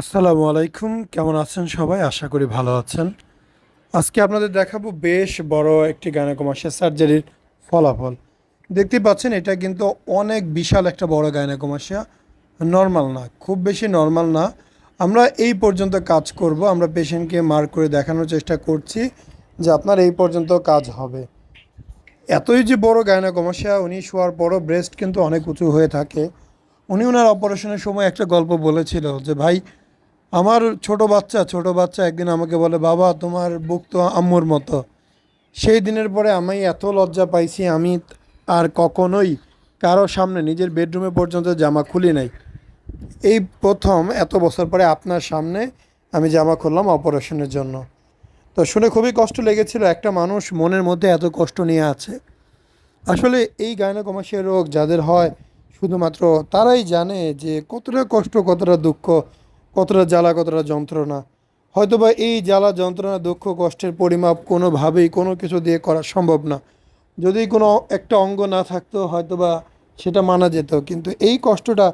আসসালামু আলাইকুম। কেমন আছেন সবাই? আশা করি ভালো আছেন। আজকে আপনাদের দেখাবো বেশ বড় একটি গায়নাকমাসিয়া সার্জারির ফলাফল। দেখতে পাচ্ছেন, এটা কিন্তু অনেক বিশাল একটা বড় গায়নাকমাসিয়া নর্মাল না, খুব বেশি নর্মাল না। আমরা এই পর্যন্ত কাজ করব, আমরা পেশেন্টকে মার্ক করে দেখানোর চেষ্টা করছি যে আপনার এই পর্যন্ত কাজ হবে। এতই যে বড় গায়নাকমাসিয়া উনি শোয়ার পরও ব্রেস্ট কিন্তু অনেক উঁচু হয়ে থাকে। উনি ওনার অপারেশনের সময় একটা গল্প বলেছিল যে, ভাই আমার ছোট বাচ্চা ছোট বাচ্চা একদিন আমাকে বলে, বাবা, তোমার বুক তো আম্মুর মতো। সেই দিনের পরে আমি এত লজ্জা পাইছি, আমি আর কখনোই কারও সামনে নিজের বেডরুমে পর্যন্ত জামা খুলি নাই। এই প্রথম এত বছর পরে আপনার সামনে আমি জামা খুললাম অপারেশনের জন্য। তো শুনে খুবই কষ্ট লেগেছিল, একটা মানুষ মনের মধ্যে এত কষ্ট নিয়ে আছে। আসলে এই গায়নাকমাসিয়া রোগ যাদের হয়, শুধুমাত্র তারাই জানে যে কতটা কষ্ট, কতটা দুঃখ কতটা জ্বালা, কতটা যন্ত্রণা। হয়তোবা এই জ্বালা, যন্ত্রণা, দুঃখ, কষ্টের পরিমাপ কোনোভাবেই কোনো কিছু দিয়ে করা সম্ভব না। যদি কোনো একটা অঙ্গ না থাকতো, হয়তোবা সেটা মানা যেত। কিন্তু এই কষ্টটা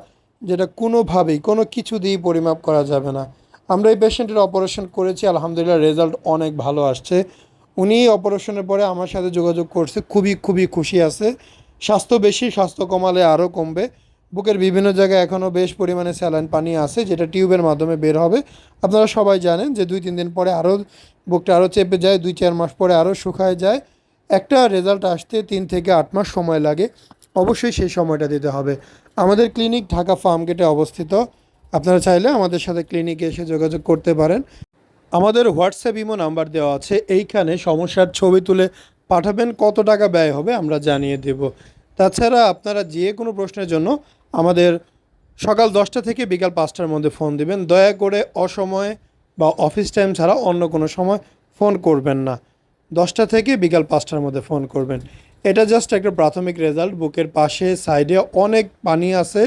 যেটা কোনোভাবেই, কোনো কিছু দিয়েই পরিমাপ করা যাবে না। আমরা এই পেশেন্টের অপারেশন করেছি, আলহামদুলিল্লাহ রেজাল্ট অনেক ভালো আসছে। উনি অপারেশনের পরে আমার সাথে যোগাযোগ করছে, খুবই খুবই খুশি আছে। স্বাস্থ্য বেশি, স্বাস্থ্য কমালে আরও কমবে। বুকের বিভিন্ন জায়গায় এখনও বেশ পরিমাণে স্যালাইন পানি আছে, যেটা টিউবের মাধ্যমে বের হবে। আপনারা সবাই জানেন যে দুই, তিন দিন পরে আরও বুকটা আরও চেপে যায়, দুই, চার মাস পরে আরও শুকায় যায়। একটা রেজাল্ট আসতে তিন থেকে আট মাস সময় লাগে, অবশ্যই সেই সময়টা দিতে হবে। আমাদের ক্লিনিক ঢাকা ফার্ম গেটে অবস্থিত। আপনারা চাইলে আমাদের সাথে ক্লিনিকে এসে যোগাযোগ করতে পারেন। আমাদের হোয়াটসঅ্যাপ, ইমো নাম্বার দেওয়া আছে, এইখানে সমস্যার ছবি তুলে পাঠাবেন, কত টাকা ব্যয় হবে আমরা জানিয়ে দেব। তাছাড়া আপনারা যে কোনো প্রশ্নের জন্য আমাদের সকাল দশটা থেকে বিকাল পাঁচটার মধ্যে ফোন দিবেন। দয়া করে অসময়ে বা অফিস টাইম ছাড়া অন্য কোনো সময় ফোন করবেন না। দশটা থেকে বিকাল পাঁচটার মধ্যে ফোন করবেন। এটা জাস্ট একটা প্রাথমিক রেজাল্ট বুকের পাশে সাইডে অনেক পানি আছে,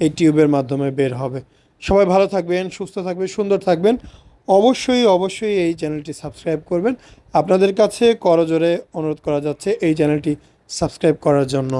এই টিউবের মাধ্যমে বের হবে। সবাই ভালো থাকবেন, সুস্থ থাকবেন, সুন্দর থাকবেন। অবশ্যই অবশ্যই এই চ্যানেলটি সাবস্ক্রাইব করবেন। আপনাদের কাছে করজোরে অনুরোধ করা যাচ্ছে, এই চ্যানেলটি সাবস্ক্রাইব করার জন্য।